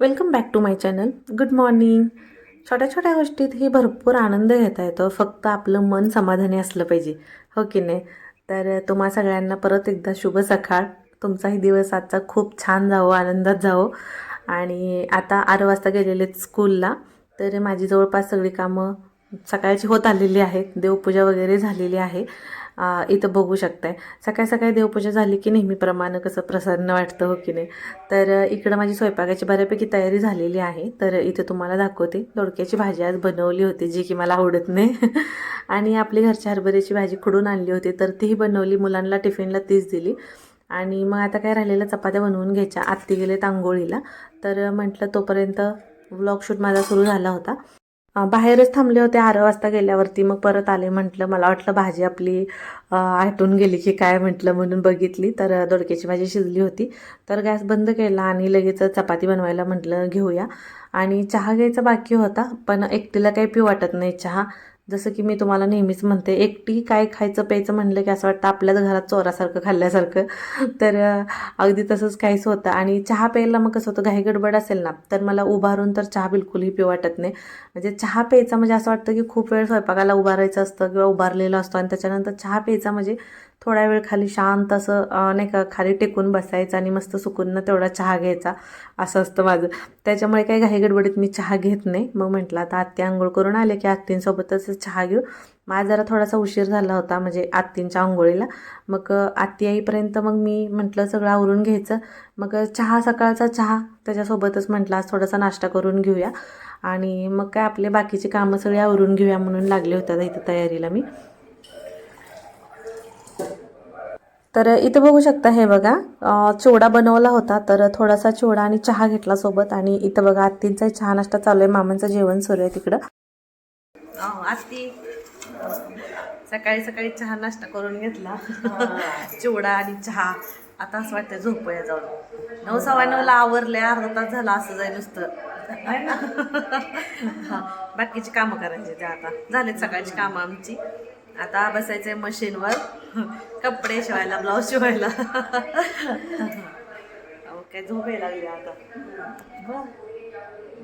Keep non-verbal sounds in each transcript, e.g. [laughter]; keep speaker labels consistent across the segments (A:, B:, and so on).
A: Welcome back to my channel good morning छोट्या छोट्या गोष्टीत ही भरपूर आनंद घेता येतो. फक्त आपलं मन समाधानी असलं पाहिजे. हो की नाही? तर तुम्हा सगळ्यांना परत एकदा शुभ सकाळ. तुमचाही दिवस आजचा खूप छान जावो आनंदात जावो. आणि आता आठ वाजता गेलेले आहेत स्कूलला तर माझी जवळपास सगळी कामं सकाळची होत आलेली आहेत. देवपूजा वगैरे झालेली आहे. इथं बघू शकताय. सकाळी सकाळी देवपूजा झाली की नेहमीप्रमाणे कसं प्रसन्न वाटतं हो की नाही? तर इकडं माझी स्वयंपाकाची बऱ्यापैकी तयारी झालेली आहे. तर इथे तुम्हाला दाखवते. दोडक्याची भाजी आज बनवली होती जी की मला आवडत नाही. [laughs] आणि आपली घरच्या हरभऱ्याची भाजी खुडून आणली होती तर तीही बनवली. मुलांना टिफिनला तीच दिली. आणि मग आता काय राहिलेल्या चपात्या बनवून घ्यायच्या. आत्ती गेलेत आंघोळीला. तर म्हटलं तोपर्यंत व्लॉग शूट माझा सुरू झाला होता. बाहेरच थांबले होते आरा वाजता गेल्यावरती. मग परत आले म्हटलं मला वाटलं भाजी आपली आटून गेली की काय म्हटलं म्हणून बघितली. तर दोडक्याची भाजी शिजली होती. तर गॅस बंद केला आणि लगेच चपाती बनवायला म्हटलं घेऊया. आणि चहा घ्यायचा बाकी होता पण एकटीला काही पिऊ वाटत नाही चहा. जसं की मी तुम्हाला नेहमीच म्हणते एकटी काय खायचं प्यायचं म्हणलं की असं वाटतं आपल्याच घरात चोरासारखं खाल्ल्यासारखं. [laughs] तर अगदी तसंच काहीच होतं. आणि चहा प्यायला मग कसं होतं घाई गडबड असेल ना तर मला उभारून तर चहा बिलकुलही पिऊ वाटत नाही. म्हणजे चहा प्यायचा म्हणजे असं वाटतं की खूप वेळ स्वयंपाकाला उभारायचं असतं किंवा उभारलेलं असतो आणि त्याच्यानंतर चहा प्यायचा म्हणजे थोडा वेळ खाली शांत असं नाही का खाली टेकून बसायचं आणि मस्त सुकून तेवढा चहा घ्यायचा. असं असतं माझं. त्याच्यामुळे काही घाई गडबडीत मी चहा घेत नाही. मग म्हटलं आता आत्ती आंघोळ करून आले की आत्तींसोबतच चहा घेऊ. माझा जरा थोडासा उशीर झाला होता म्हणजे आत्तींच्या आंघोळीला. मग आत्ती आईपर्यंत मग मी म्हटलं सगळं आवरून घ्यायचं. मग चहा सकाळचा चहा त्याच्यासोबतच म्हटलं आज थोडासा नाश्ता करून घेऊया. आणि मग काय आपले बाकीची कामं सगळी आवरून घेऊया म्हणून लागले होत्या इथं तयारीला मी. तर इथं बघू शकता हे बघा. चिवडा बनवला होता तर थोडासा चिवडा आणि चहा घेतला सोबत आणि इथं बघा आत्तींचा चहा नाश्ता चालू आहे मामांचं जेवण सुरू आहे तिकडं. आत्ती सकाळी सकाळी चहा नाश्ता करून घेतला. चिवडा आणि चहा. आता असं वाटतं झोपूया जाऊन. नऊ सव्वा नऊला आवरले अर्धा तास झाला असं जाय नुसतं. हा, बाकीची कामं करायची ते आता. झालेत सकाळची कामं आमची. आता बसायचंय मशीनवर. कपडे शिवायला ब्लाऊज शिवायला. काय झोप लागली आता.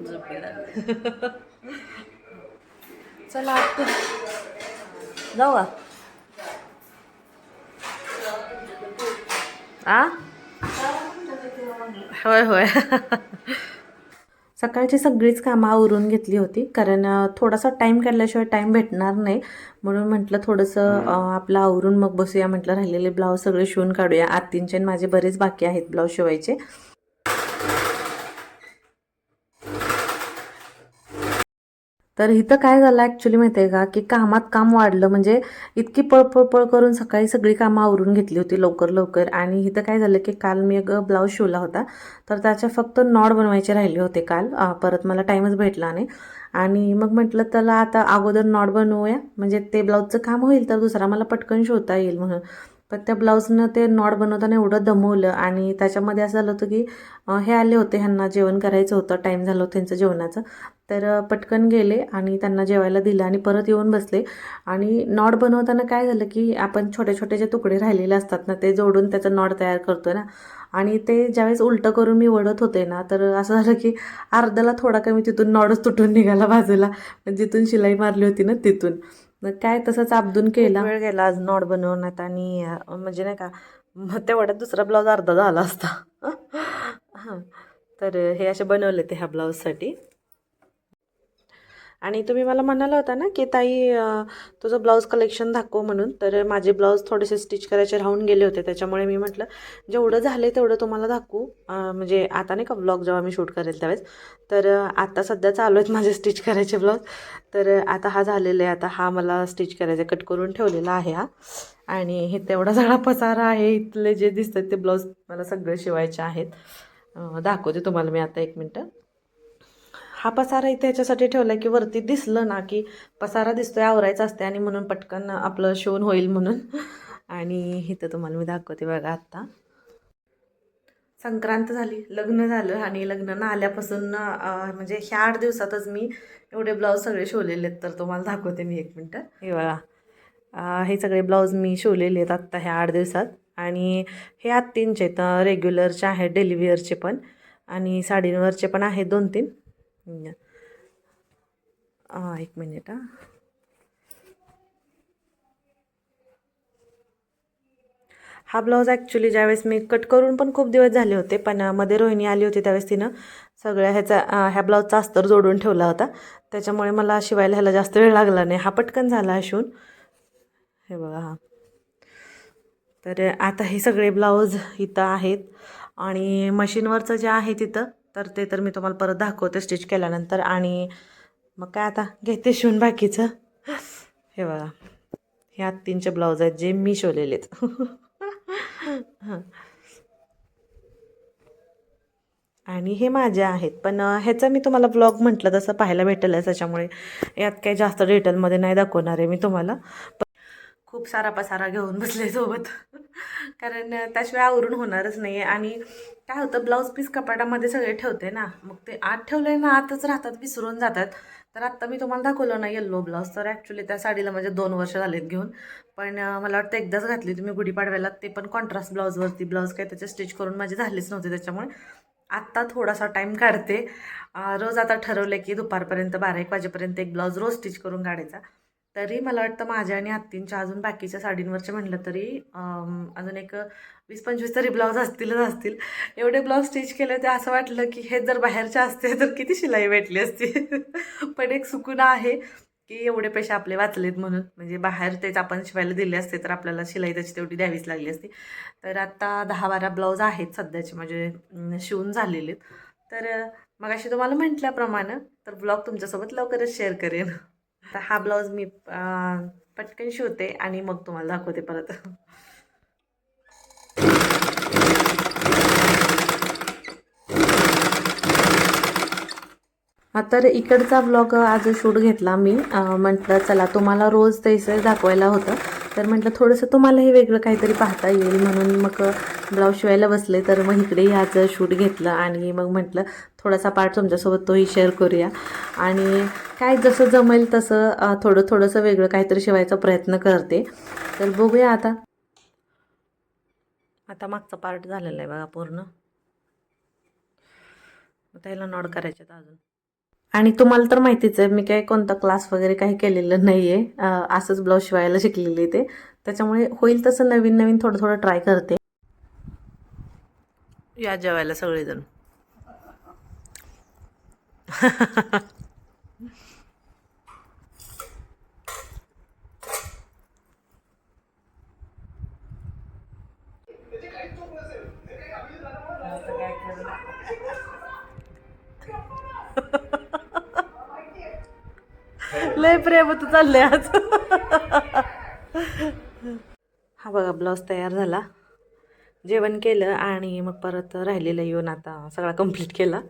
A: झोप लागली. चला जाऊ? आ? होय होय. सकाळची सगळीच कामं आवरून घेतली होती. कारण थोडासा टाईम काढल्याशिवाय टाईम भेटणार नाही. म्हणून म्हटलं थोडंसं आपलं आवरून मग बसूया म्हटलं राहिलेले ब्लाऊज सगळे शिवून काढूया. आत्तींचे आणि माझे बरेच बाकी आहेत ब्लाऊज शिवायचे. तर इथं काय झालं ॲक्च्युली माहिती आहे का? की कामात काम वाढलं म्हणजे इतकी पळपळपळ करून सकाळी सगळी कामं आवरून घेतली होती लवकर लवकर. आणि इथं काय झालं की काल मी एक ब्लाऊज शिवला होता. तर त्याच्या फक्त नॉड बनवायचे राहिले होते काल. परत मला टाईमच भेटला नाही. आणि मग म्हटलं त्याला आता अगोदर नॉड बनवूया. म्हणजे ते ब्लाऊजचं काम होईल तर दुसरा मला पटकन शिवता येईल म्हणून. पण त्या ब्लाऊजनं ते नॉड बनवताना एवढं दमवलं आणि त्याच्यामध्ये असं झालं होतं की हे आले होते ह्यांना जेवण करायचं होतं. टाईम झालं होतं त्यांचं जेवणाचं. तर पटकन गेले आणि त्यांना जेवायला दिलं आणि परत येऊन बसले. आणि नॉट बनवताना काय झालं की आपण छोटे छोटे जे तुकडे राहिलेले असतात ना ते जोडून त्याचं नॉट तयार करतो ना. आणि ते ज्यावेळेस उलटं करून मी वडत होते ना तर असं झालं की अर्ध्याला थोडा कमी तिथून नॉडच तुटून निघाला बाजूला. जिथून शिलाई मारली होती ना तिथून. मग काय तसंच आपदून केला. वेळ गेला आज नॉट बनवण्यात आणि म्हणजे नाही का मग तेवढ्यात दुसरा ब्लाऊज अर्धा झाला असता. [laughs] हां. तर हे असे बनवले ते ह्या ब्लाऊजसाठी. आणि तुम्ही मला म्हणाला होता ना की ताई तुझं ब्लाऊज कलेक्शन दाखव म्हणून. तर माझे ब्लाऊज थोडेसे स्टिच करायचे राहून गेले होते. त्याच्यामुळे मी म्हटलं जेवढं झालं तेवढं तुम्हाला दाखवू. म्हणजे आता नाही का ब्लॉग जेव्हा मी शूट करेल त्यावेळेस. तर आता सध्या चालू आहेत माझे स्टिच करायचे ब्लाऊज तर आता हा झालेला आहे. आता हा मला स्टिच करायचा कट करून ठेवलेला आहे हा. आणि हे तेवढा सगळा पसारा आहे. इथले जे दिसतात ते ब्लाऊज मला सगळे शिवायचे आहेत. दाखवते तुम्हाला मी आता एक मिनटं. हा पसारा इथे ह्याच्यासाठी ठेवला की वरती दिसलं ना की पसारा दिसतोय आवरायचा असते आणि म्हणून पटकन आपलं शिवून होईल म्हणून. आणि इथं तुम्हाला मी दाखवते बघा आत्ता संक्रांत झाली लग्न झालं आणि लग्न ना आल्यापासून म्हणजे ह्या आठ दिवसातच मी एवढे ब्लाऊज सगळे शिवलेले आहेत तर तुम्हाला दाखवते मी एक मिनटं. हे बघा हे सगळे ब्लाऊज मी शिवलेले आहेत आत्ता ह्या आठ दिवसात. आणि हे आत्तींचे तर रेग्युलरचे आहेत डेली पण. आणि साडींवरचे पण आहेत दोन तीन एक मिनिट हां. हा ब्लाऊज ॲक्च्युली ज्यावेळेस मी कट करून पण खूप दिवस झाले होते पण मध्ये रोहिणी आली होती त्यावेळेस तिनं सगळ्या ह्याचा ह्या ब्लाऊजचा अस्तर जोडून ठेवला होता. त्याच्यामुळे मला शिवायला ह्याला जास्त वेळ लागला नाही. हा पटकन झाला हा शिवून हे बघा हा. तर आता हे सगळे ब्लाऊज इथं आहेत. आणि मशीनवरचं जे आहे तिथं तर ते तर मी तुम्हाला परत दाखवते स्टिच केल्यानंतर. आणि मग काय आता? घेते शिवून बाकीचं. हे बघा. हे आत्तींचे ब्लाऊज आहेत जे मी शिवलेले आहेत. हां आणि हे माझे आहेत. पण ह्याचा मी तुम्हाला ब्लॉग म्हटलं तसं पाहायला भेटेलच. त्याच्यामुळे यात काही जास्त डिटेलमध्ये नाही दाखवणार आहे मी तुम्हाला. खूप सारा पसारा घेऊन बसले सोबत. कारण त्याशिवाय आवरून होणारच नाही आहे आणि काय होतं ब्लाऊज पीस कपाटामध्ये सगळे ठेवते ना मग ते आत ठेवले ना आतच राहतात विसरून जातात. तर आत्ता मी तुम्हाला दाखवलं ना येल्लो ब्लाऊज तर ॲक्च्युली त्या साडीला म्हणजे दोन वर्ष झालेत घेऊन. पण मला वाटतं एकदाच घातली तुम्ही गुढीपाडव्याला. ते पण कॉन्ट्रास्ट ब्लाऊजवरती ब्लाऊज काय त्याचे स्टिच करून माझे झालेच नव्हते त्याच्यामुळे. आत्ता थोडासा टाईम काढते. रोज आता ठरवलं की दुपारपर्यंत बारा एक वाजेपर्यंत एक ब्लाऊज रोज स्टिच करून काढायचा. तरी मला वाटतं माझ्या आणि आत्तींच्या अजून बाकीच्या साडींवरचे म्हटलं तरी अजून एक वीस पंचवीस तरी ब्लाऊज असतीलच असतील. एवढे ब्लाऊज स्टिच केले ते असं वाटलं की हे जर बाहेरचे असते तर किती शिलाई भेटली असती. [laughs] पण एक सुकून आहे की एवढे पैसे आपले वाचलेत म्हणून. म्हणजे बाहेर तेच आपण शिवायला दिले असते तर आपल्याला शिलाई त्याची तेवढी द्यावीच लागली असती. तर आत्ता दहा बारा ब्लाऊज आहेत सध्याचे म्हणजे शिवून झालेले तर मग अशी तुम्हाला म्हटल्याप्रमाणे तर ब्लॉग तुमच्यासोबत लवकरच शेअर करेन. तर हा ब्लाऊज मी पटकन शिवते आणि मग तुम्हाला दाखवते परत. तर इकडचा ब्लॉग आज शूट घेतला मी. म्हटलं चला तुम्हाला रोज तैसे दाखवायला होतं. तर म्हटलं थोडंसं तुम्हालाही वेगळं काहीतरी पाहता येईल म्हणून मग ब्लाऊज शिवायला बसले. तर मग इकडे ह्याचं शूट घेतलं आणि मग म्हटलं थोडासा पार्ट तुमच्यासोबत तोही शेअर करूया. आणि काय जसं जमेल तसं थोडं थोडंसं वेगळं काहीतरी शिवायचा प्रयत्न करते. तर बघूया आता. आता मागचा पार्ट झालेला आहे बघा पूर्ण. त्याला नॉड करायचे अजून. आणि तुम्हाला तर माहितीच आहे मी काही कोणता क्लास वगैरे काही केलेलं नाही आहे असंच ब्लाऊज शिवायला शिकलेली ते. त्याच्यामुळे होईल तसं नवीन नवीन थोडं थोडं ट्राय करते. या जेवायला सगळेजण. [laughs] लय प्रेम तू चालले आज. हा बघा ब्लाऊज तयार झाला. जेवण केलं आणि मग परत राहिलेलं येऊन आता सगळा कंप्लीट केला.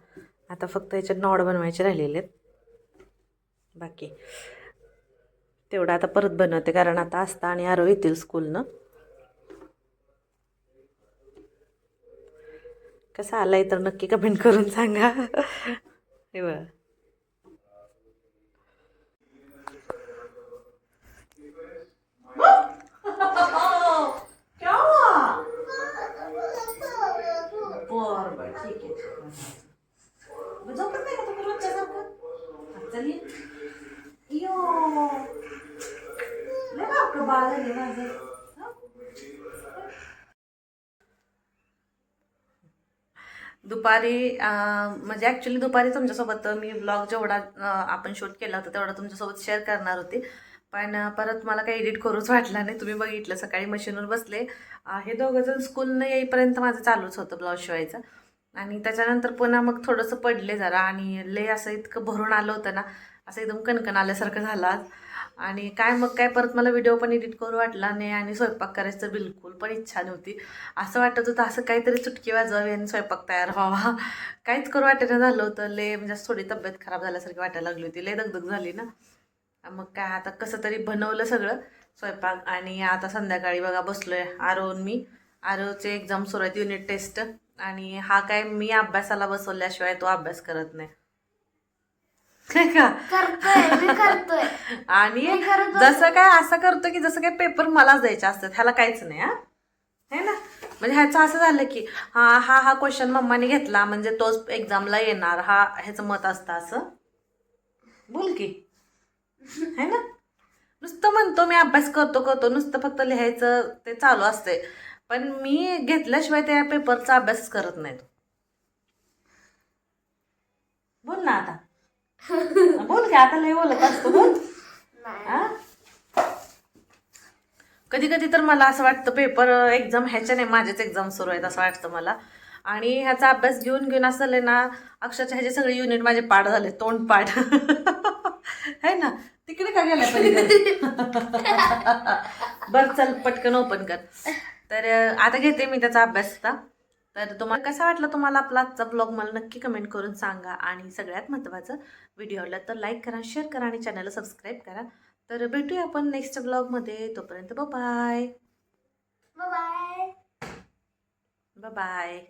A: आता फक्त याच्यात नॉड बनवायचे राहिलेले आहेत. बाकी तेवढं आता परत बनवते कारण आता असतं आणि आरो येतील स्कूलनं कसा आलाय तर नक्की कमेंट करून सांगा. हे बघा क्या हुआ बर बर ठीक आहे मग झोपत नाही का तुम्ही रोजच्यासारखं हा, चलिए यो लय बापरं बाळ आहे माझं हं? दुपारी म्हणजे ॲक्च्युली दुपारी तुमच्यासोबत मी ब्लॉग जेवढा आपण शूट केला होता तेवढा तुमच्यासोबत शेअर करणार होते. पण परत मला काही एडिट करूच वाटला नाही. तुम्ही बघितलं सकाळी मशीनवर बसले. हे दोघंजण स्कूलनं येईपर्यंत माझं चालूच होतं ब्लाऊज शिवायचं. आणि त्याच्यानंतर पुन्हा मग थोडंसं पडले जरा आणि लय असं इतकं भरून आलं होतं ना असं एकदम कणकण आल्यासारखं झालं आज. आणि काय मग काय परत मला व्हिडिओ पण एडिट करू वाटला नाही आणि स्वयंपाक करायचं बिलकुल पण इच्छा नव्हती. असं वाटत होतं असं काहीतरी चुटकी वाजवावी आणि स्वयंपाक तयार व्हावा. काहीच करू वाटेनं झालं होतं. लय म्हणजे थोडी तब्येत खराब झाल्यासारखी वाटायला लागली होती. लय दगदग झाली ना. मग काय आता कसं तरी बनवलं सगळं स्वयंपाक आणि आता संध्याकाळी बघा बसलोय आरोन मी. आरोचे एक्झाम सुरू आहेत युनिट टेस्ट आणि हा काय मी अभ्यासाला बसवल्याशिवाय तो अभ्यास करत नाही. काय का?
B: करतोय मी करतोय. [laughs]
A: आणि
B: मी करत
A: जसं काय असं करतो की जसं काय पेपर मलाच द्यायचे असतात ह्याला काहीच नाही हा? है ना? म्हणजे ह्याचं असं झालं की हा हा हा क्वेश्चन मम्माने घेतला म्हणजे तोच एक्झामला येणार हा ह्याचं मत असतं असं. बोल की. है ना? नुसतं म्हणतो मी अभ्यास करतो करतो नुसतं फक्त लिहायचं ते चालू असते पण मी घेतल्याशिवाय त्या पेपरचा अभ्यास करत नाही बोल ना आता. [laughs] बोल की आता लय बोलत असतो बोल. कधी कधी तर मला असं वाटतं पेपर एक्झाम ह्याच्या नाही माझेच एक्झाम सुरू आहेत असं वाटतं मला. आणि ह्याचा अभ्यास घेऊन घेऊन असं झालंय ना अक्षरशः ह्याचे सगळे युनिट माझे पाठ झाले तोंड पाठ. [laughs] है ना? तिकडे का गेल्या पलीकडे [laughs] बरं चल पटकन ओपन कर. तर आता घेते मी त्याचा अभ्यास आता. तर तुम्हाला कसा वाटला तुम्हाला आपला आजचा ब्लॉग मला नक्की कमेंट करून सांगा. आणि सगळ्यात महत्त्वाचं व्हिडिओ आवडला तर लाईक करा शेअर करा आणि चॅनलला सबस्क्राईब करा. तर भेटूया आपण नेक्स्ट ब्लॉगमध्ये तोपर्यंत बाय
B: बाय
A: बाय